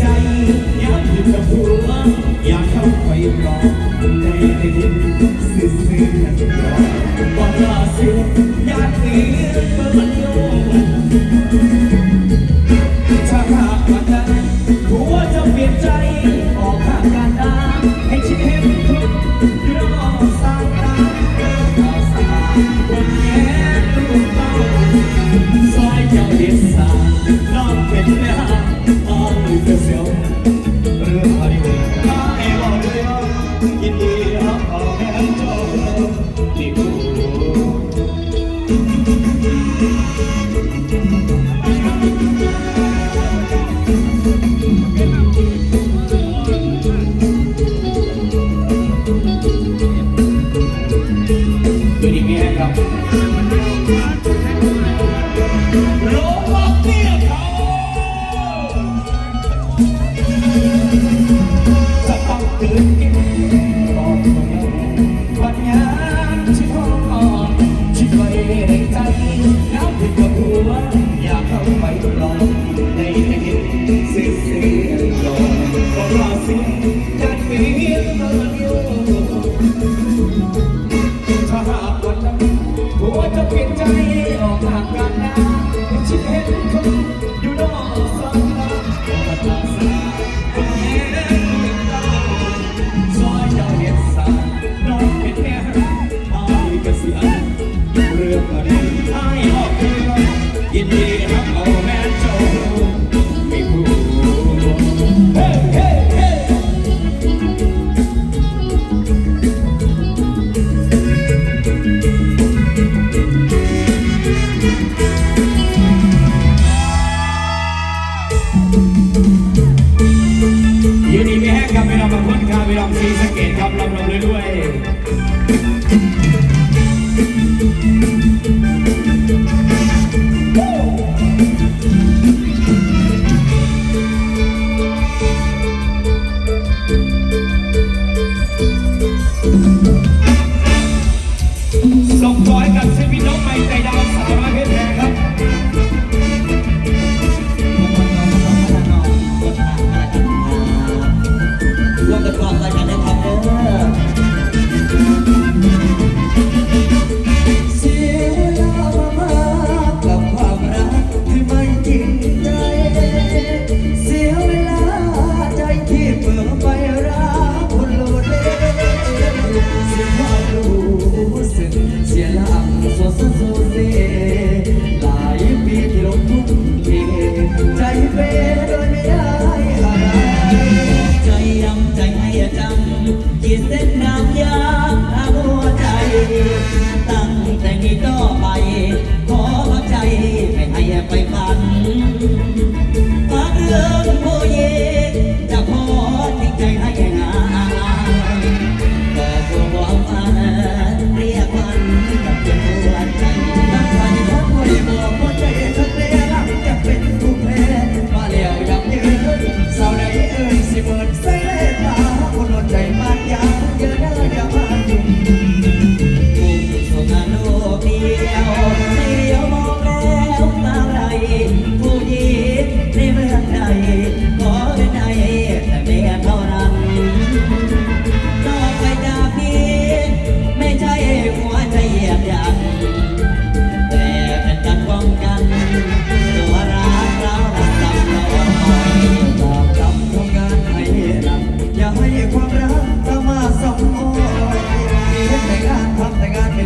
ใจอยากอยู่กับหัวอยากเข้าไปปลอบใจในดินซื่อ มีล้องซีสเกตทำลำรำเลยด้วย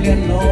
familia no.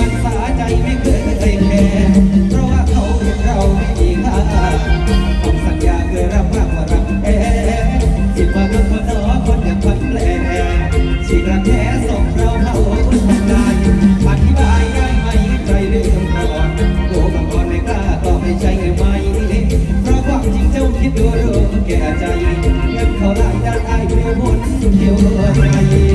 รักษาใจไม่เคยเคยแคร์เพราะว่าเขาเห็นเราไม่มีค่าคำสัญญาเคยรับกกว่ารักแท้คิดว่าเรื่องคนน้อคนอย่างนแปลฉีกรัแท้ส่งเราเข้าคุณได้อธิบายได้ไหมใครเรื่องก่อนโกกังก่อนไม่กล้อบไม่ใช่ไงไหมเพราะความจริงเจ้าคิดดูเรื่องแก่ใจเงินเขาได้ด้านไอ้เดียวบนเดียวใจ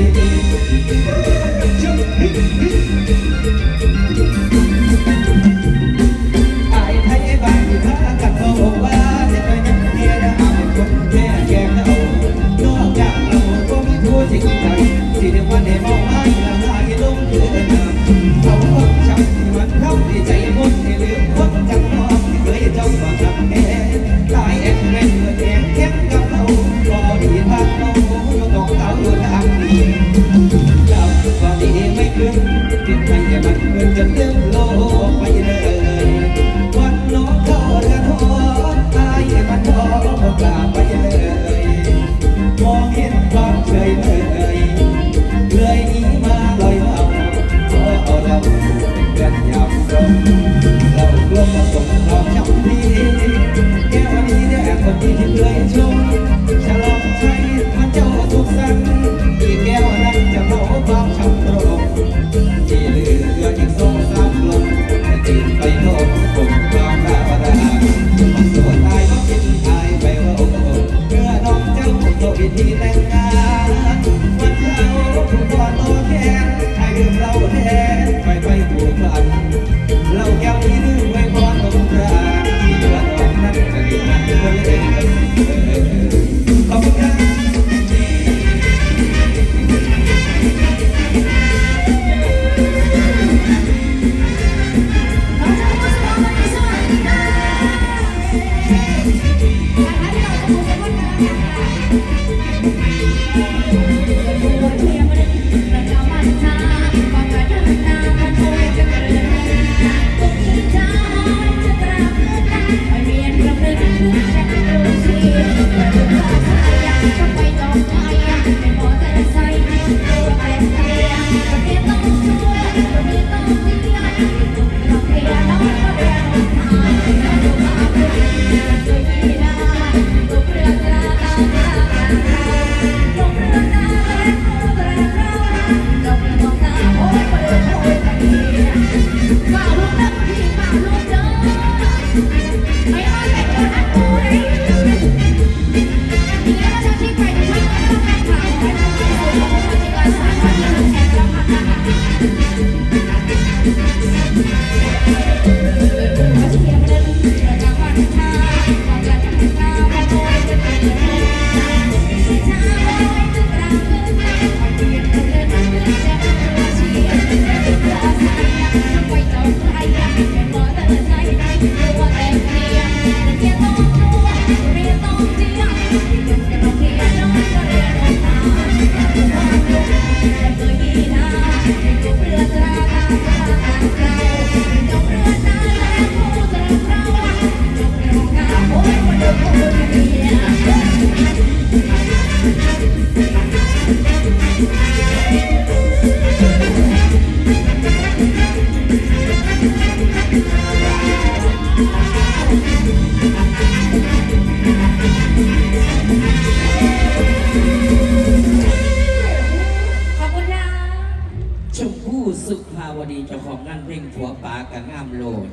กังามโลด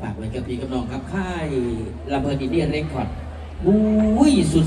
ฝากไว้กับพี่กำนองครับค่ายลำเพลินอินเดียเรคคอร์ดบุ้ยสุด